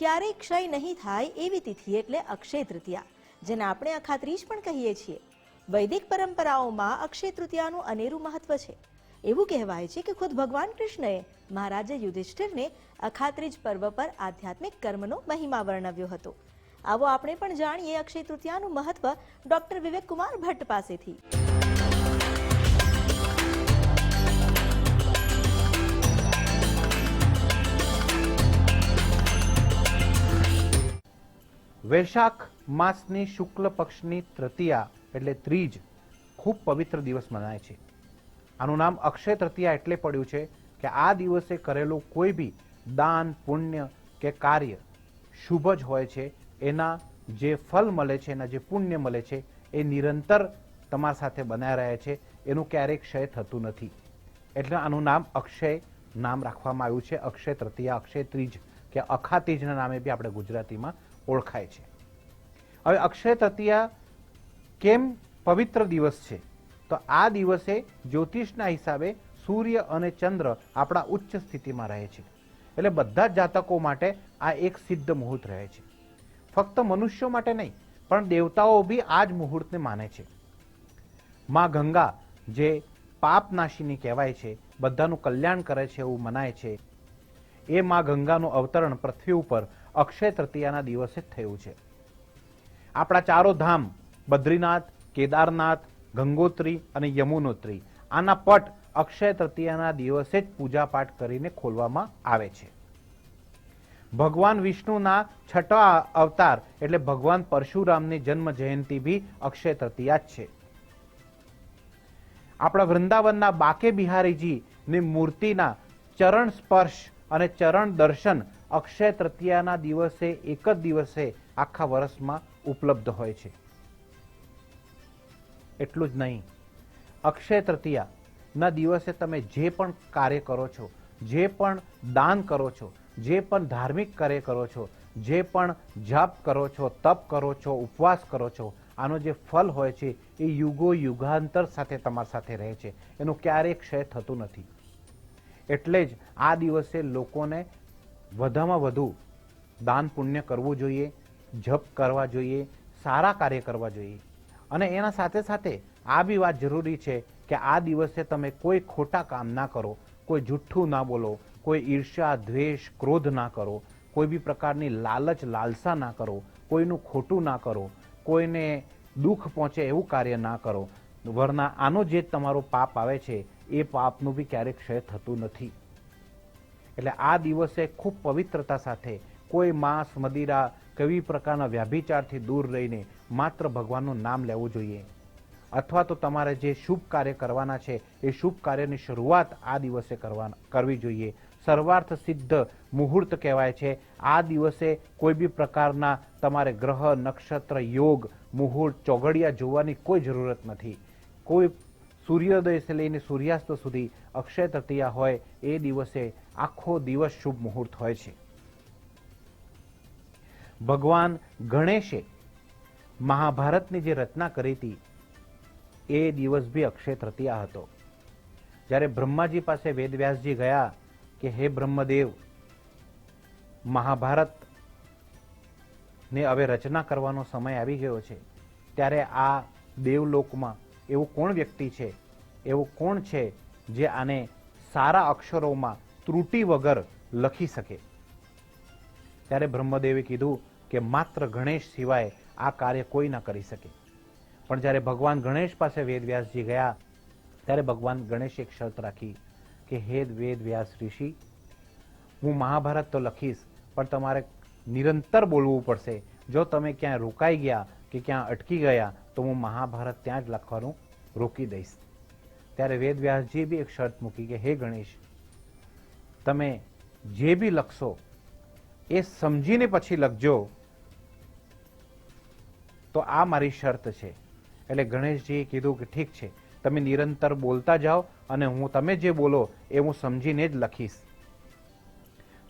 ક્યારેય ક્ષય નહીં થાય એવી તિથિ એટલે અક્ષય તૃતીયા, જેને આપણે અખાત્રીજ પણ કહીએ છીએ. વૈદિક પરંપરાઓમાં અક્ષય તૃતીયાનું અનેરું મહત્વ છે. એવું કહેવાય છે કે ખુદ ભગવાન કૃષ્ણએ મહારાજા યુધિષ્ઠિરને અખાત્રીજ પર્વ પર આધ્યાત્મિક કર્મનો મહિમા વર્ણવ્યો હતો. આવો આપણે પણ જાણીએ અક્ષય તૃતીયાનું મહત્વ ડોક્ટર વિવેક કુમાર ભટ્ટ પાસેથી. વૈશાખ માસની શુક્લ પક્ષની તૃતીયા એટલે ત્રીજ ખૂબ પવિત્ર દિવસ મનાય છે. આનું નામ અક્ષય તૃતીયા એટલે પડ્યું છે કે આ દિવસે કરેલું કોઈ બી દાન, પુણ્ય કે કાર્ય શુભ જ હોય છે. એના જે ફલ મળે છે, એના જે પુણ્ય મળે છે, એ નિરંતર તમારા સાથે બનાવી રહ્યા છે. એનું ક્યારેય ક્ષય થતું નથી. એટલે આનું નામ અક્ષય નામ રાખવામાં આવ્યું છે. અક્ષય તૃતીયા, અક્ષય ત્રીજ કે અખા ત્રીજના નામે બી આપણે ગુજરાતીમાં ઓળખાય છે. હવે અક્ષય તૃતીયા કેમ પવિત્ર દિવસ છે? તો આ દિવસે જ્યોતિષના હિસાબે સૂર્ય અને ચંદ્ર આપણા ઉચ્ચ સ્થિતિમાં રહે છે. એટલે બધા જ જાતકો માટે આ એક સિદ્ધ મુહૂર્ત રહે છે. ફક્ત મનુષ્યો માટે નહીં, પણ દેવતાઓ બી આ જ મુહૂર્તને માને છે. માં ગંગા જે પાપનાશીની કહેવાય છે, બધાનું કલ્યાણ કરે છે એવું મનાય છે. એ માં ગંગાનું અવતરણ પૃથ્વી ઉપર અક્ષય તૃતીયાના દિવસે થયું છે. આપણા ચારો ધામ, બદ્રીનાથ, કેદારનાથ, ગંગોત્રી અને યમુનોત્રી, આના પટ અક્ષય તૃતીયાના દિવસે જ પૂજાપાઠ કરીને ખોલવામાં આવે છે. ભગવાન વિષ્ણુના છઠ્ઠા અવતાર એટલે ભગવાન પરશુરામની જન્મ જયંતિ બી અક્ષય તૃતીયા જ છે. આપણા વૃંદાવનના બાકે બિહારીજીની મૂર્તિના ચરણ સ્પર્શ અને ચરણ દર્શન અક્ષય તૃતીયાના દિવસે એક જ દિવસે આખા વર્ષમાં ઉપલબ્ધ હોય છે. એટલું જ નહીં. અક્ષય તૃતીયાના દિવસે તમે જે પણ કાર્ય કરો છો, જે પણ દાન કરો છો, જે પણ ધાર્મિક કાર્ય કરો છો, જે પણ જપ કરો છો, તપ કરો છો, ઉપવાસ કરો છો, આનો જે ફલ હોય છે એ યુગો યુગાંતર સાથે તમારી સાથે રહે છે. એનું ક્યારેય ક્ષય થતું નથી. એટલે જ આ દિવસે લોકોને વધામાં વધુ દાન પુણ્ય કરવું જોઈએ, જપ કરવા જોઈએ, સારા કાર્ય કરવા જોઈએ. અને એના સાથે સાથે આ બી વાત જરૂરી છે કે આ દિવસે તમે કોઈ ખોટા કામ ના કરો, કોઈ જુઠ્ઠું ના બોલો, કોઈ ઈર્ષ્યા, દ્વેષ, ક્રોધ ના કરો, કોઈ બી પ્રકારની લાલચ, લાલસા ના કરો, કોઈનું ખોટું ના કરો, કોઈને દુઃખ પહોંચે એવું કાર્ય ના કરો. વરના આનો જે તમારો પાપ આવે છે, એ પાપનું બી ક્યારેક ક્ષય થતું નથી. એટલે આ દિવસે ખૂબ પવિત્રતા સાથે કોઈ માંસ, મદિરા, કેવી પ્રકારના વ્યાભિચારથી દૂર રહીને માત્ર ભગવાનનું નામ લેવું જોઈએ. અથવા તો તમારે જે શુભ કાર્ય કરવાના છે, એ શુભ કાર્યની શરૂઆત આ દિવસે કરવા કરવી જોઈએ. સર્વાર્થ સિદ્ધ મુહૂર્ત કહેવાય છે. આ દિવસે કોઈ બી પ્રકારના તમારે ગ્રહ, નક્ષત્ર, યોગ, મુહૂર્ત, ચોઘડિયા જોવાની કોઈ જરૂરત નથી. કોઈ સૂર્યોદયથી લઈને સૂર્યાસ્ત સુધી અક્ષય તૃતીયા હોય, એ દિવસે આખો દિવસ શુભ મુહૂર્ત હોય છે. ભગવાન ગણેશે મહાભારતની જે રચના કરી હતી, એ દિવસ બી અક્ષય તૃતીયા હતો. જ્યારે બ્રહ્માજી પાસે વેદવ્યાસજી ગયા કે, હે બ્રહ્મદેવ, મહાભારત ને હવે રચના કરવાનો સમય આવી ગયો છે. ત્યારે આ દેવલોકમાં એવું કોણ વ્યક્તિ છે? એવું કોણ છે જે આને સારા અક્ષરોમાં ત્રુટિ વગર લખી શકે. ત્યારે બ્રહ્મદેવે કીધું કે માત્ર ગણેશ સિવાય આ કાર્ય કોઈ ના કરી શકે. પણ જ્યારે ભગવાન ગણેશ પાસે વેદવ્યાસજી ગયા, ત્યારે ભગવાન ગણેશે એક શરત રાખી કે, હે વેદવ્યાસ ઋષિ, હું મહાભારત તો લખીશ, પણ તમારે નિરંતર બોલવું પડશે. જો તમે ક્યાં રોકાઈ ગયા કે ક્યાં અટકી ગયા, તો હું મહાભારત ત્યાં જ લખવાનું રોકી દઈશ. ત્યારે વેદવ્યાસજી બી એક શરત મૂકી કે, હે ગણેશ તમે જે બી લખશો, એ સમજીને પછી લખજો. તો આ મારી શરત છે. એટલે ગણેશજીએ કીધું કે ઠીક છે, તમે નિરંતર બોલતા જાઓ અને હું તમે જે બોલો એ હું સમજીને જ લખીશ.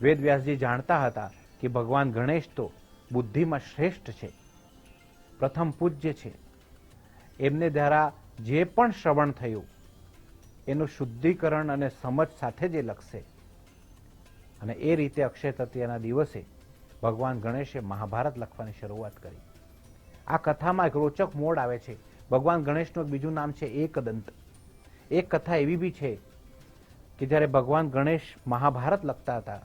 વેદવ્યાસજી જાણતા હતા કે ભગવાન ગણેશ તો બુદ્ધિમાં શ્રેષ્ઠ છે, પ્રથમ પૂજ્ય છે. એમને દ્વારા જે પણ શ્રવણ થયું, એનું શુદ્ધિકરણ અને સમજ સાથે જ લખશે અને એ રીતે અક્ષય તૃતીયાના દિવસે ભગવાન ગણેશે મહાભારત લખવાની શરૂઆત કરી. આ કથામાં એક રોચક મોડ આવે છે. ભગવાન ગણેશનું બીજું નામ છે એકદંત. એક કથા એવી બી છે કે જ્યારે ભગવાન ગણેશ મહાભારત લખતા હતા,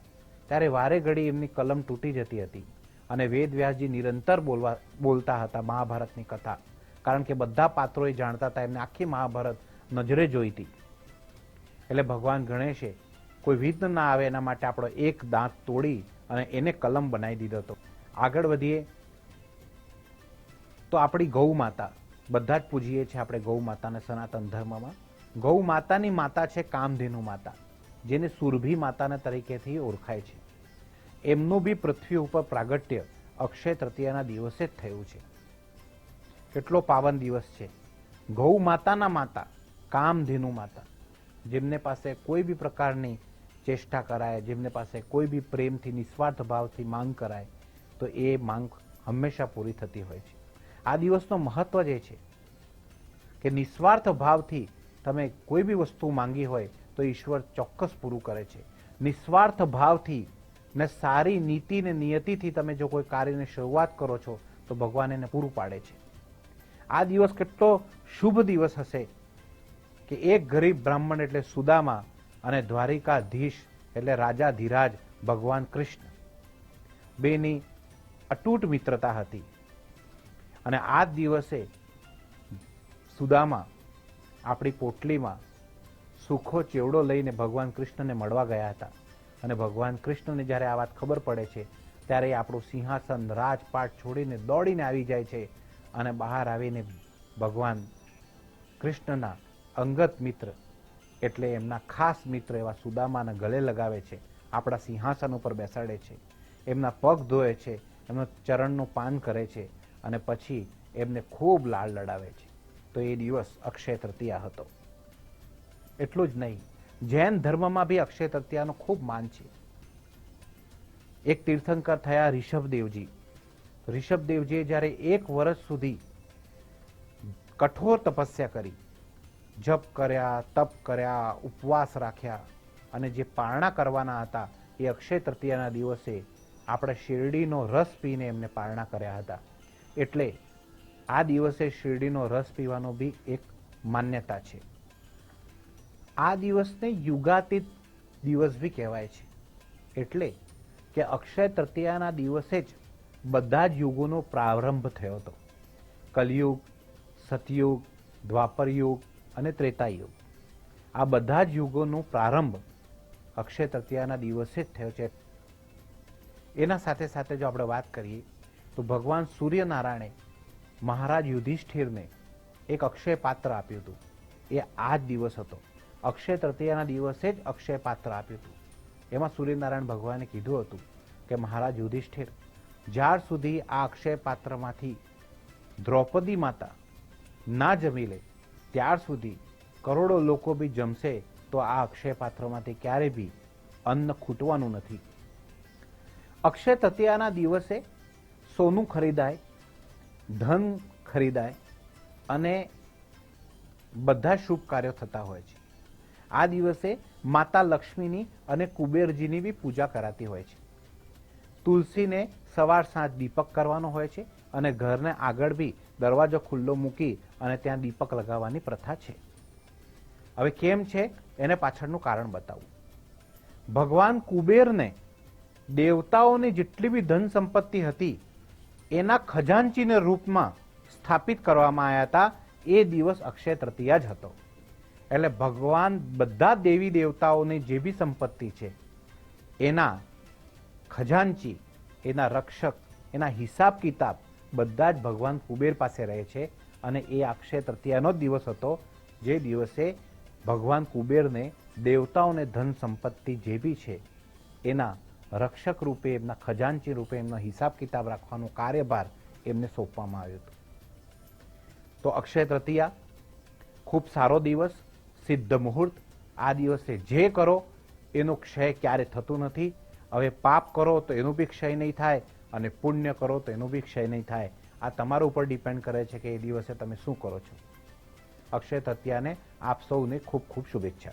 ત્યારે વારે ઘડી એમની કલમ તૂટી જતી હતી અને વેદ વ્યાસજી નિરંતર બોલવા, બોલતા હતા મહાભારતની કથા. કારણ કે બધા પાત્રોએ જાણતા હતા, એમને આખી મહાભારત નજરે જોઈ હતી એટલે ભગવાન ગણેશે કોઈ વિઘ્ન ના આવે એના માટે આપણો એક દાંત તોડી અને એને કલમ બનાવી દીધો હતો. આગળ વધીએ. તો આપણી ગૌ માતા, બધા જ પૂજીએ છીએ આપણે ગૌ માતાને સનાતન ધર્મમાં. ગૌ માતાની માતા છે કામધેનુ માતા, જેને સુરભી માતાના તરીકેથી ઓળખાય છે. એમનું બી પૃથ્વી ઉપર પ્રાગટ્ય અક્ષય તૃતીયાના દિવસે જ થયું છે. કેટલો પાવન દિવસ છે. ગૌ માતાના માતા, કામધેનુ માતા, જેમને પાસે કોઈ બી પ્રકારની ચેષ્ટા કરાય, જેમને પાસે કોઈ બી પ્રેમથી, નિસ્વાર્થ ભાવથી માંગ કરાય, તો એ માંગ હંમેશા પૂરી થતી હોય છે. આ દિવસનો મહત્વ જે છે કે નિસ્વાર્થ ભાવથી તમે કોઈ બી વસ્તુ માંગી હોય, તો ઈશ્વર ચોક્કસ પૂરું કરે છે. નિસ્વાર્થ ભાવથી ને સારી નીતિ ને નિયતિથી તમે જો કોઈ કાર્યની શરૂઆત કરો છો, તો ભગવાન એને પૂરું પાડે છે. આ દિવસ કેટલો શુભ દિવસ હશે કે એક ગરીબ બ્રાહ્મણ એટલે સુદામા અને દ્વારિકાધીશ એટલે રાજા ધીરાજ, ભગવાન કૃષ્ણ. બેની અતૂટ મિત્રતા હતી. અને આ જ દિવસે સુદામા આપણી પોટલીમાં સુખો ચેવડો લઈને ભગવાન કૃષ્ણને મળવા ગયા હતા. અને ભગવાન કૃષ્ણને જ્યારે આ વાત ખબર પડે છે, ત્યારે આપણું સિંહાસન રાજપાટ છોડીને દોડીને આવી જાય છે અને બહાર આવીને ભગવાન કૃષ્ણના અંગત મિત્ર એટલે એમના ખાસ મિત્ર એવા સુદામાના ગળે લગાવે છે, આપણા સિંહાસન ઉપર બેસાડે છે, એમના પગ ધોએ છે, એમના ચરણનું પાન કરે છે અને પછી એમને ખૂબ લાળ લડાવે છે. તો એ દિવસ અક્ષય તૃતીયા હતો. એટલું જ નહીં, જૈન ધર્મમાં બી અક્ષય તૃતીયાનો ખૂબ માન છે. એક તીર્થંકર થયા ઋષભદેવજી. ઋષભદેવજીએ જ્યારે એક વર્ષ સુધી કઠોર તપસ્યા કરી જપ કર્યા, તપ કર્યા, ઉપવાસ રાખ્યા અને જે પારણા કરવાના હતા એ અક્ષય તૃતીયાના દિવસે આપણે શેરડીનો રસ પીને એમને પારણા કર્યા હતા. એટલે આ દિવસે શેરડીનો રસ પીવાનો બી એક માન્યતા છે. આ દિવસને યુગાતીત દિવસ બી કહેવાય છે. એટલે કે અક્ષય તૃતીયાના દિવસે જ બધા જ યુગોનો પ્રારંભ થયો હતો. કલયુગ, સતયુગ દ્વાપર યુગ અને ત્રેતા યુગ. આ બધા જ યુગોનો પ્રારંભ અક્ષય તૃતીયાના દિવસે જ થયો છે. એના સાથે સાથે જો આપણે વાત કરીએ, તો ભગવાન સૂર્યનારાયણે મહારાજ યુધિષ્ઠિરને એક અક્ષય પાત્ર આપ્યું હતું. એ આ જ દિવસ હતો. અક્ષય તૃતીયાના દિવસે જ અક્ષય પાત્ર આપ્યું હતું. એમાં સૂર્યનારાયણ ભગવાને કીધું હતું કે મહારાજ યુધિષ્ઠિર, જ્યાર સુધી આ અક્ષય પાત્રમાંથી દ્રૌપદી માતા ના જમી લે ત્યાર સુધી કરોડો લોકો બી જમશે, તો આ અક્ષય પાત્રમાંથી ક્યારે બી અન્ન ખૂટવાનું નથી. અક્ષય તૃતીયાના દિવસે સોનું ખરીદાય, ધન ખરીદાય અને બધા શુભ કાર્યો થતા હોય છે. આ દિવસે માતા લક્ષ્મીની અને કુબેરજીની બી પૂજા કરાતી હોય છે. તુલસીને સવાર સાંજ દીપક કરવાનો હોય છે અને ઘરને આગળ બી દરવાજો ખુલ્લો મૂકી અને ત્યાં દીપક લગાવવાની પ્રથા છે. હવે કેમ છે? એને પાછળનું કારણ બતાવું. ભગવાન કુબેરને દેવતાઓની જેટલી બી ધન સંપત્તિ હતી, એના ખજાનચીને રૂપમાં સ્થાપિત કરવામાં આવ્યા હતા, એ દિવસ અક્ષય તૃતીયા જ હતો. એટલે ભગવાન બધા દેવી દેવતાઓની જે બી સંપત્તિ છે, એના ખજાનચી, એના રક્ષક, એના હિસાબ કિતાબ બધા જ ભગવાન કુબેર પાસે રહે છે અને એ અક્ષય તૃતીયાનો જ દિવસ હતો, જે દિવસે ભગવાન કુબેરને દેવતાઓને ધન સંપત્તિ જે બી છે, એના રક્ષક રૂપે, એમના ખજાનચી રૂપે, એમનો હિસાબ કિતાબ રાખવાનો કાર્યભાર એમને સોંપવામાં આવ્યો હતો. તો અક્ષય તૃતીયા, ખૂબ સારો દિવસ, સિદ્ધ મુહૂર્ત, આ દિવસે જે કરો, એનો ક્ષય ક્યારે થતું નથી હવે પાપ કરો તો એનું બી ક્ષય નહીં થાય અને પુણ્ય કરો તો એનું બી ક્ષય નહીં થાય. આ તમારા ઉપર ડિપેન્ડ કરે છે કે એ દિવસે તમે શું કરો છો. અક્ષય તત્યાને આપ સૌને ખૂબ ખૂબ શુભેચ્છા.